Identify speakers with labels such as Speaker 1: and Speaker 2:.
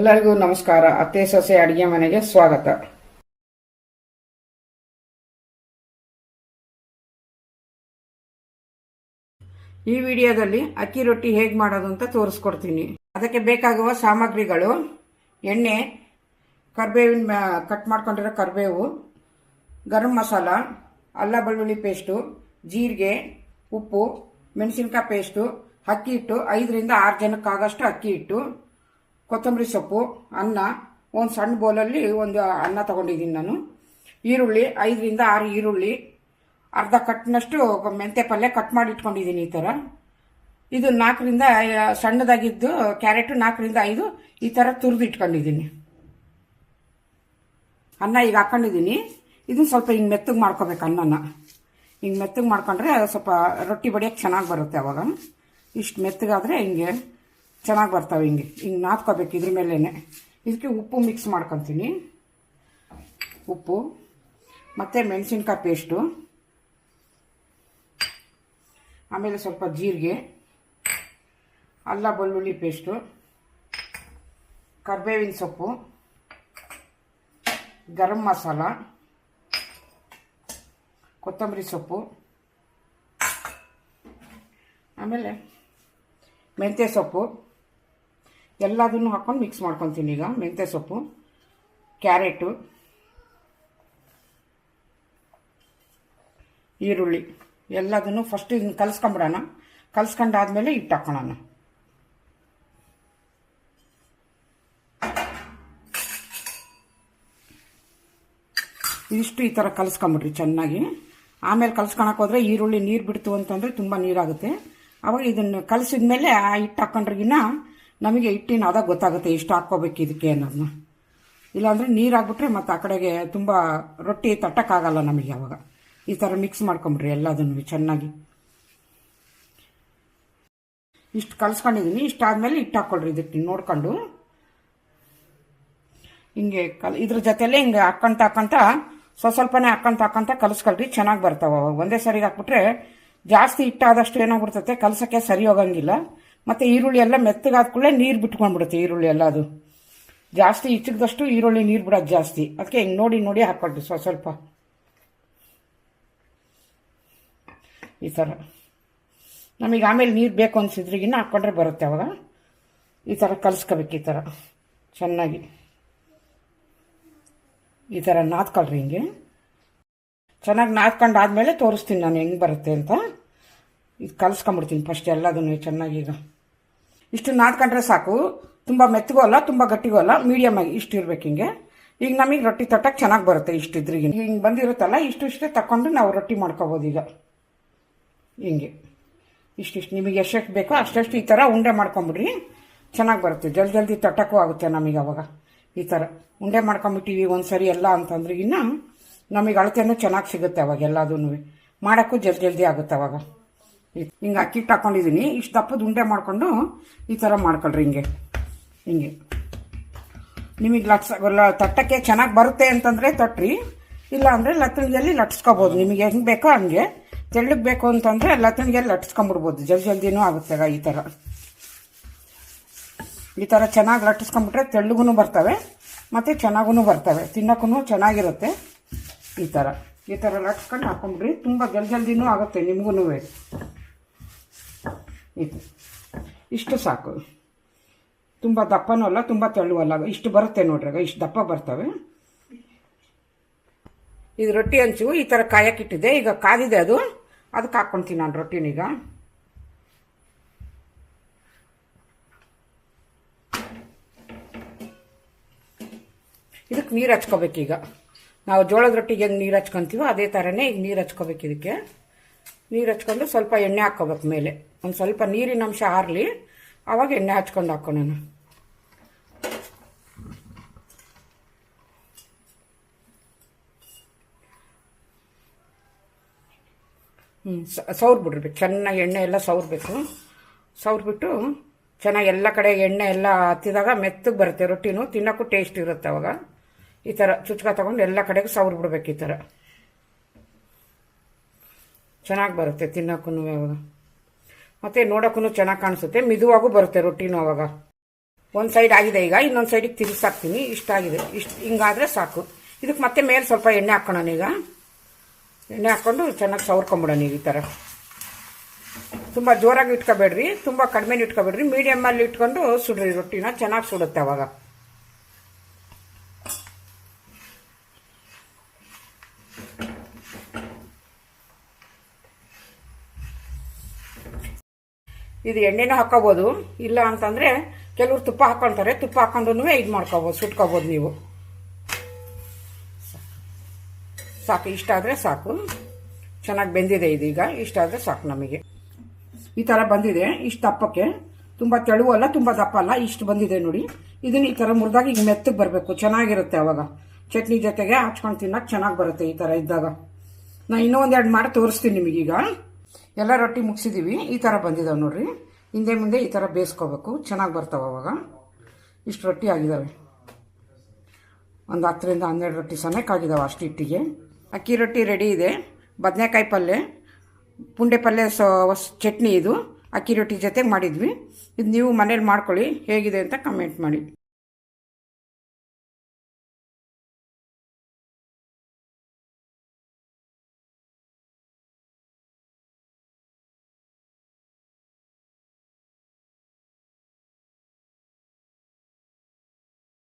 Speaker 1: ಎಲ್ಲರಿಗೂ ನಮಸ್ಕಾರ. ಅತ್ತೆ, ಸೊಸೆ, ಅಡಿಗೆ ಮನೆಗೆ ಸ್ವಾಗತ. ಈ ವಿಡಿಯೋದಲ್ಲಿ ಅಕ್ಕಿ ರೊಟ್ಟಿ ಹೇಗೆ ಮಾಡೋದು ಅಂತ ತೋರಿಸ್ಕೊಡ್ತೀನಿ. ಅದಕ್ಕೆ ಬೇಕಾಗುವ ಸಾಮಗ್ರಿಗಳು, ಎಣ್ಣೆ, ಕರ್ಬೇವಿನ ಕಟ್ ಮಾಡ್ಕೊಂಡಿರೋ ಕರಿಬೇವು, ಗರಂ ಮಸಾಲ, ಅಲ್ಲ ಬೆಳ್ಳುಳ್ಳಿ ಪೇಸ್ಟು, ಜೀರಿಗೆ, ಉಪ್ಪು, ಮೆಣಸಿನ್ಕಾಯಿ ಪೇಸ್ಟು, ಅಕ್ಕಿ ಹಿಟ್ಟು, ಐದರಿಂದ ಆರು ಜನಕ್ಕಾಗಷ್ಟು ಅಕ್ಕಿ ಹಿಟ್ಟು ಕೊತ್ತಂಬರಿ ಸೊಪ್ಪು, ಅನ್ನ, ಒಂದು ಸಣ್ಣ ಬೌಲಲ್ಲಿ ಒಂದು ಅನ್ನ ತಗೊಂಡಿದ್ದೀನಿ ನಾನು. ಈರುಳ್ಳಿ, ಐದರಿಂದ ಆರು ಈರುಳ್ಳಿ, ಅರ್ಧ ಕಟ್ನಷ್ಟು ಮೆಂತೆ ಪಲ್ಯ ಕಟ್ ಮಾಡಿ ಇಟ್ಕೊಂಡಿದ್ದೀನಿ ಈ ಥರ ಇದು ನಾಲ್ಕರಿಂದ ಸಣ್ಣದಾಗಿದ್ದು ಕ್ಯಾರೆಟು ನಾಲ್ಕರಿಂದ ಐದು ಈ ಥರ ತುರಿದು ಇಟ್ಕೊಂಡಿದ್ದೀನಿ ಅನ್ನ ಈಗ ಹಾಕೊಂಡಿದ್ದೀನಿ. ಇದನ್ನು ಸ್ವಲ್ಪ ಹಿಂಗೆ ಮೆತ್ತಗೆ ಮಾಡ್ಕೋಬೇಕು ಅನ್ನನ. ಹಿಂಗೆ ಮೆತ್ತಗೆ ಮಾಡ್ಕೊಂಡ್ರೆ ಸ್ವಲ್ಪ ರೊಟ್ಟಿ ಬಡಿಯೋಕ್ಕೆ ಚೆನ್ನಾಗಿ ಬರುತ್ತೆ ಅವಾಗ. ಇಷ್ಟು ಮೆತ್ತಗಾದರೆ ಹಿಂಗೆ ಚೆನ್ನಾಗಿ ಬರ್ತಾವೆ ಹಿಂಗೆ. ಹಿಂಗೆ ನಾದ್ಕೋಬೇಕು ಇದ್ರ ಮೇಲೇ ಇದಕ್ಕೆ ಉಪ್ಪು ಮಿಕ್ಸ್ ಮಾಡ್ಕೊತೀನಿ. ಉಪ್ಪು, ಮತ್ತು ಮೆಣಸಿನ್ಕಾಯಿ ಪೇಸ್ಟು ಆಮೇಲೆ ಸ್ವಲ್ಪ ಜೀರಿಗೆ, ಅಲ್ಲ ಬೆಳ್ಳುಳ್ಳಿ ಪೇಸ್ಟು ಕರ್ಬೇವಿನ ಸೊಪ್ಪು, ಗರಂ ಮಸಾಲ, ಕೊತ್ತಂಬರಿ ಸೊಪ್ಪು. ಆಮೇಲೆ ಮೆಂತ್ಯ ಸೊಪ್ಪು. ಎಲ್ಲದನ್ನು ಹಾಕ್ಕೊಂಡು ಮಿಕ್ಸ್ ಮಾಡ್ಕೊತೀನಿ ಈಗ, ಮೆಂತ್ಯ ಸೊಪ್ಪು, ಕ್ಯಾರೆಟು, ಈರುಳ್ಳಿ, ಎಲ್ಲದನ್ನು ಫಸ್ಟ್ ಇದನ್ನು ಕಲಿಸ್ಕೊಂಬಿಡೋಣ. ಕಲಿಸ್ಕೊಂಡಾದ್ಮೇಲೆ ಹಿಟ್ಟು ಹಾಕೋಣ ಇದಿಷ್ಟು ಈ ಥರ ಕಲಿಸ್ಕೊಂಬಿಡ್ರಿ ಚೆನ್ನಾಗಿ. ಆಮೇಲೆ ಕಲ್ಸ್ಕೊಳಕ್ಕೆ ಹೋದರೆ ಈರುಳ್ಳಿ ನೀರು ಬಿಡ್ತು ಅಂತಂದರೆ ತುಂಬ ನೀರಾಗುತ್ತೆ. ಅವಾಗ ಇದನ್ನು ಕಲಸಿದ ಮೇಲೆ ಆ ಹಿಟ್ಟು ಹಾಕೊಂಡ್ರಿಗಿನ ನಮಗೆ ಹಿಟ್ಟಿನ ಅದ ಗೊತ್ತಾಗುತ್ತೆ ಇಷ್ಟು ಹಾಕ್ಕೋಬೇಕು ಇದಕ್ಕೆ ಅನ್ನೋದನ್ನ. ಇಲ್ಲಾಂದರೆ ನೀರು ಹಾಕ್ಬಿಟ್ರೆ ಮತ್ತು ಆ ಕಡೆಗೆ ತುಂಬ ರೊಟ್ಟಿ ತಟ್ಟಕ್ಕಾಗಲ್ಲ ನಮಗೆ ಅವಾಗ. ಈ ಥರ ಮಿಕ್ಸ್ ಮಾಡ್ಕೊಂಬಿಡ್ರಿ ಎಲ್ಲದನ್ನು ಚೆನ್ನಾಗಿ. ಇಷ್ಟು ಕಲ್ಸ್ಕೊಂಡಿದ್ದೀನಿ ಇಷ್ಟಾದ್ಮೇಲೆ ಹಿಟ್ಟು ಹಾಕ್ಕೊಳ್ರಿ ಇದಕ್ಕೆ ನೋಡ್ಕೊಂಡು. ಹಿಂಗೆ ಕಲ್, ಇದ್ರ ಜೊತೆಯಲ್ಲೇ ಹಿಂಗೆ ಹಾಕ್ಕೊಂತ ಹಾಕ್ಕೊಂತ ಸ್ವಲ್ಪ ಸ್ವಲ್ಪನೇ ಹಾಕ್ಕೊಂತ ಹಾಕ್ಕೊಂತ ಕಲಿಸ್ಕೊಳ್ರಿ, ಚೆನ್ನಾಗಿ ಬರ್ತಾವೆ. ಒಂದೇ ಸರಿಗೆ ಹಾಕ್ಬಿಟ್ರೆ ಜಾಸ್ತಿ ಹಿಟ್ಟಾದಷ್ಟು ಏನಾಗ್ಬಿಡ್ತೈತೆ, ಕಲ್ಸಕ್ಕೆ ಸರಿ ಹೋಗಂಗಿಲ್ಲ. ಮತ್ತು ಈರುಳ್ಳಿ ಎಲ್ಲ ಮೆತ್ತಗಾದ ಕೂಡಲೇ ನೀರು ಬಿಟ್ಕೊಂಡ್ಬಿಡುತ್ತೆ ಈರುಳ್ಳಿ ಎಲ್ಲ ಅದು. ಜಾಸ್ತಿ ಇಚ್ಚಿಗದಷ್ಟು ಈರುಳ್ಳಿ ನೀರು ಬಿಡೋದು ಜಾಸ್ತಿ. ಅದಕ್ಕೆ ಹಿಂಗೆ ನೋಡಿ ನೋಡಿ ಹಾಕ್ಕೊಳ್ರಿ ಸ್ವಲ್ಪ ಸ್ವಲ್ಪ. ಈ ಥರ ನಮಗೆ ಆಮೇಲೆ ನೀರು ಬೇಕು ಅನ್ಸಿದ್ರಿಗಿನ್ನ ಹಾಕ್ಕೊಂಡ್ರೆ ಬರುತ್ತೆ ಅವಾಗ. ಈ ಥರ ಕಲಿಸ್ಕೋಬೇಕು ಈ ಥರ ಚೆನ್ನಾಗಿ. ಈ ಥರ ನಾದ್ಕೊಳ್ರಿ ಹಿಂಗೆ. ಚೆನ್ನಾಗಿ ನಾದ್ಕೊಂಡಾದ್ಮೇಲೆ ತೋರಿಸ್ತೀನಿ ನಾನು ಹೆಂಗೆ ಬರುತ್ತೆ ಅಂತ. ಇದು ಕಲಿಸ್ಕೊಂಬಿಡ್ತೀನಿ ಫಸ್ಟ್ ಎಲ್ಲದನ್ನು ಚೆನ್ನಾಗಿ ಈಗ. ಇಷ್ಟು ನಾದ್ಕೊಂಡ್ರೆ ಸಾಕು. ತುಂಬ ಮೆತ್ತಗೂ ಅಲ್ಲ, ತುಂಬ ಗಟ್ಟಿಗೂ ಅಲ್ಲ ಮೀಡಿಯಮ್ ಆಗಿ ಇಷ್ಟು ಇರ್ಬೇಕು ಹಿಂಗೆ. ಈಗ ನಮಗೆ ರೊಟ್ಟಿ ತಟ್ಟಕ್ಕೆ ಚೆನ್ನಾಗಿ ಬರುತ್ತೆ ಇಷ್ಟು ಇದ್ರಿಗೆ. ಹಿಂಗೆ ಬಂದಿರುತ್ತಲ್ಲ, ಇಷ್ಟು ಇಷ್ಟೇ ತಗೊಂಡು ನಾವು ರೊಟ್ಟಿ ಮಾಡ್ಕೋಬೋದು ಈಗ. ಹಿಂಗೆ. ಇಷ್ಟಿಷ್ಟು ನಿಮಗೆ ಎಷ್ಟೆಷ್ಟು ಬೇಕೋ ಅಷ್ಟೆಷ್ಟು ಈ ಥರ ಉಂಡೆ ಮಾಡ್ಕೊಂಬಿಡ್ರಿ, ಚೆನ್ನಾಗಿ ಬರುತ್ತೆ. ಜಲ್ದಿ ಜಲ್ದಿ ತಟ್ಟಕ್ಕೂ ಆಗುತ್ತೆ ನಮಗೆ ಅವಾಗ ಈ ಥರ ಉಂಡೆ ಮಾಡ್ಕೊಂಬಿಟ್ಟಿವಿ ಒಂದು ಸರಿ ಎಲ್ಲ ಅಂತಂದ್ರೆ ಇನ್ನೂ ನಮಗೆ ಅಳತೆನೂ ಚೆನ್ನಾಗಿ ಸಿಗುತ್ತೆ ಅವಾಗ ಎಲ್ಲದೂ ಮಾಡೋಕ್ಕೂ ಜಲ್ದಿ ಜಲ್ದಿ ಆಗುತ್ತೆ ಅವಾಗ. ಹಿಂಗೆ ಅಕ್ಕಿ ಹಾಕೊಂಡಿದ್ದೀನಿ ಇಷ್ಟು ದಪ್ಪದ ಉಂಡೆ ಮಾಡಿಕೊಂಡು ಈ ಥರ ಮಾಡ್ಕೊಳ್ರಿ ಹಿಂಗೆ. ಹಿಂಗೆ. ನಿಮಗೆ ಲಟ್ಸ ತಟ್ಟಕ್ಕೆ ಚೆನ್ನಾಗಿ ಬರುತ್ತೆ ಅಂತಂದರೆ ತಟ್ರಿ. ಇಲ್ಲ ಅಂದರೆ ಲತ್ತಣಿಗೆಯಲ್ಲಿ ಲಟ್ಸ್ಕೊಬೋದು. ನಿಮಗೆ ಹೆಂಗೆ ಬೇಕೋ ಹಂಗೆ. ತೆಳ್ಳಗೆ ಬೇಕು ಅಂತಂದರೆ ಲತ್ತಣಿಗೆಲ್ಲಿ ಲಟ್ಸ್ಕೊಂಬಿಡ್ಬೋದು ಜಲ್ದಿ ಜಲ್ದಿನೂ ಆಗುತ್ತೆ ಆಗ ಈ ಥರ ಈ ಥರ ಚೆನ್ನಾಗಿ ಲಟ್ಟಿಸ್ಕೊಂಬಿಟ್ರೆ ತೆಳ್ಳಗೂ ಬರ್ತವೆ, ಮತ್ತು ಚೆನ್ನಾಗೂ ಬರ್ತವೆ. ತಿನ್ನೋಕ್ಕೂ ಚೆನ್ನಾಗಿರುತ್ತೆ ಈ ಥರ ಈ ಥರ ಲಟ್ಸ್ಕೊಂಡು ಹಾಕೊಂಬಿಡ್ರಿ ತುಂಬ ಜಲ್ದಿ ಜಲ್ದಿನೂ ಆಗುತ್ತೆ ನಿಮಗೂ ಇದು. ಇಷ್ಟು ಸಾಕು. ತುಂಬ ದಪ್ಪನೂ ಅಲ್ಲ, ತುಂಬ ತೆಳ್ಳು ಅಲ್ಲ ಇಷ್ಟು ಬರುತ್ತೆ ನೋಡ್ರಿ ಇಷ್ಟು ದಪ್ಪ ಬರ್ತವೆ. ಇದು ರೊಟ್ಟಿ ಹಂಚು ಈ ಥರ ಕಾಯಕ್ಕಿಟ್ಟಿದೆ ಈಗ ಕಾದಿದೆ ಅದು. ಅದಕ್ಕೆ ಹಾಕ್ಕೊಂತೀನಿ ನಾನು ರೊಟ್ಟಿನೀಗ ಇದಕ್ಕೆ ನೀರು ಹಚ್ಕೋಬೇಕೀಗ ನಾವು ಜೋಳದ ರೊಟ್ಟಿಗೆ ಹೆಂಗೆ ನೀರು ಹಚ್ಕೊಂತೀವೋ ಅದೇ ಥರನೇ ಈಗ ನೀರು ಹಚ್ಕೋಬೇಕು ಇದಕ್ಕೆ. ನೀರು ಹಚ್ಕೊಂಡು ಸ್ವಲ್ಪ ಎಣ್ಣೆ ಹಾಕ್ಕೋಬೇಕು ಮೇಲೆ. ಒಂದು ಸ್ವಲ್ಪ ನೀರಿನ ಅಂಶ ಆರಲಿ. ಆವಾಗ ಎಣ್ಣೆ ಹಚ್ಕೊಂಡು ಹಾಕೋಣ ಹ್ಞೂ ಸವ್ರು ಬಿಡ್ರಿ ಚೆನ್ನಾಗಿ ಎಣ್ಣೆ ಎಲ್ಲ ಸೌರ್ಬೇಕು. ಸೌರ್ಬಿಟ್ಟು ಚೆನ್ನಾಗಿ ಎಲ್ಲ ಕಡೆ ಎಣ್ಣೆ ಎಲ್ಲ ಹತ್ತಿದಾಗ ಮೆತ್ತಗೆ ಬರುತ್ತೆ ರೊಟ್ಟಿನೂ. ತಿನ್ನೋಕ್ಕೂ ಟೇಸ್ಟ್ ಇರುತ್ತೆ ಅವಾಗ. ಈ ಥರ ಚುಚ್ಕ ತೊಗೊಂಡು ಎಲ್ಲ ಕಡೆಗೂ ಸೌರ್ ಬಿಡ್ಬೇಕು ಈ ಥರ ಚೆನ್ನಾಗಿ ಬರುತ್ತೆ ತಿನ್ನೋಕ್ಕೂ ಅವಾಗ. ಮತ್ತು ನೋಡೋಕ್ಕೂ ಚೆನ್ನಾಗಿ ಕಾಣಿಸುತ್ತೆ. ಮಿದುವಾಗೂ ಬರುತ್ತೆ ರೊಟ್ಟಿನೂ ಅವಾಗ. ಒಂದು ಸೈಡ್ ಆಗಿದೆ ಈಗ, ಇನ್ನೊಂದು ಸೈಡಿಗೆ ತಿರುಗಿಸಾಕ್ತೀನಿ ಇಷ್ಟಾಗಿದೆ ಇಷ್ಟು ಹಿಂಗಾದರೆ ಸಾಕು. ಇದಕ್ಕೆ ಮತ್ತೆ ಮೇಲೆ ಸ್ವಲ್ಪ ಎಣ್ಣೆ ಹಾಕೋಣ ಈಗ. ಎಣ್ಣೆ ಹಾಕ್ಕೊಂಡು ಚೆನ್ನಾಗಿ ಸವರ್ಕೊಂಬಿಡೋಣ ಈ ಥರ ತುಂಬ ಜೋರಾಗಿ ಇಟ್ಕೋಬೇಡ್ರಿ. ತುಂಬ ಕಡಿಮೆ ಇಟ್ಕೋಬೇಡ್ರಿ. ಮೀಡಿಯಮಲ್ಲಿ ಇಟ್ಕೊಂಡು ಸುಡ್ರಿ ರೊಟ್ಟಿನ. ಚೆನ್ನಾಗಿ ಸುಡುತ್ತೆ ಅವಾಗ. ಇದು ಎಣ್ಣೆನೂ ಹಾಕೋಬೋದು. ಇಲ್ಲ ಅಂತಂದರೆ ಕೆಲವರು ತುಪ್ಪ ಹಾಕ್ಕೊಳ್ತಾರೆ ತುಪ್ಪ ಹಾಕೊಂಡು ಇದು ಮಾಡ್ಕೋಬೋದು, ಸುಟ್ಕೋಬೋದು ನೀವು. ಸಾಕು. ಇಷ್ಟ ಆದರೆ ಸಾಕು. ಚೆನ್ನಾಗಿ ಬೆಂದಿದೆ ಇದೀಗ. ಇಷ್ಟ ಆದರೆ ಸಾಕು ನಮಗೆ. ಈ ಥರ ಬಂದಿದೆ ಇಷ್ಟು ದಪ್ಪಕ್ಕೆ. ತುಂಬ ತೆಳುವಲ್ಲ ತುಂಬ ದಪ್ಪ ಅಲ್ಲ, ಇಷ್ಟು ಬಂದಿದೆ ನೋಡಿ. ಇದನ್ನು ಈ ಥರ ಮುರಿದಾಗ ಈಗ ಮೆತ್ತಗೆ ಬರಬೇಕು. ಚೆನ್ನಾಗಿರುತ್ತೆ ಅವಾಗ. ಚಟ್ನಿ ಜೊತೆಗೆ ಹಚ್ಕೊಂಡು ತಿನ್ನಕ್ಕೆ ಚೆನ್ನಾಗಿ ಬರುತ್ತೆ ಈ ಥರ ಇದ್ದಾಗ. ನಾನು ಇನ್ನೂ ಒಂದೆರಡು ಮಾಡಿ ತೋರಿಸ್ತೀನಿ ನಿಮಗೀಗ. ಎಲ್ಲ ರೊಟ್ಟಿ ಮುಗಿಸಿದ್ದೀವಿ ಈ ಥರ ಬಂದಿದ್ದಾವೆ ನೋಡ್ರಿ. ಹಿಂದೆ ಮುಂದೆ ಈ ಥರ ಬೇಯಿಸ್ಕೋಬೇಕು. ಚೆನ್ನಾಗಿ ಬರ್ತಾವೆ ಅವಾಗ. ಇಷ್ಟು ರೊಟ್ಟಿ ಆಗಿದ್ದಾವೆ ಒಂದು ಹತ್ತರಿಂದ ಹನ್ನೆರಡು ರೊಟ್ಟಿ ಸಣ್ಣಕ್ಕಾಗಿದ್ದಾವೆ ಅಷ್ಟು ಹಿಟ್ಟಿಗೆ. ಅಕ್ಕಿ ರೊಟ್ಟಿ ರೆಡಿ ಇದೆ. ಬದನೆಕಾಯಿ ಪಲ್ಯ ಪುಂಡೆ ಪಲ್ಯ ಸ ಚಟ್ನಿ ಇದು. ಅಕ್ಕಿ ರೊಟ್ಟಿ ಜೊತೆಗೆ ಮಾಡಿದ್ವಿ. ಇದು ನೀವು ಮನೇಲಿ ಮಾಡ್ಕೊಳ್ಳಿ. ಹೇಗಿದೆ ಅಂತ ಕಮೆಂಟ್ ಮಾಡಿ.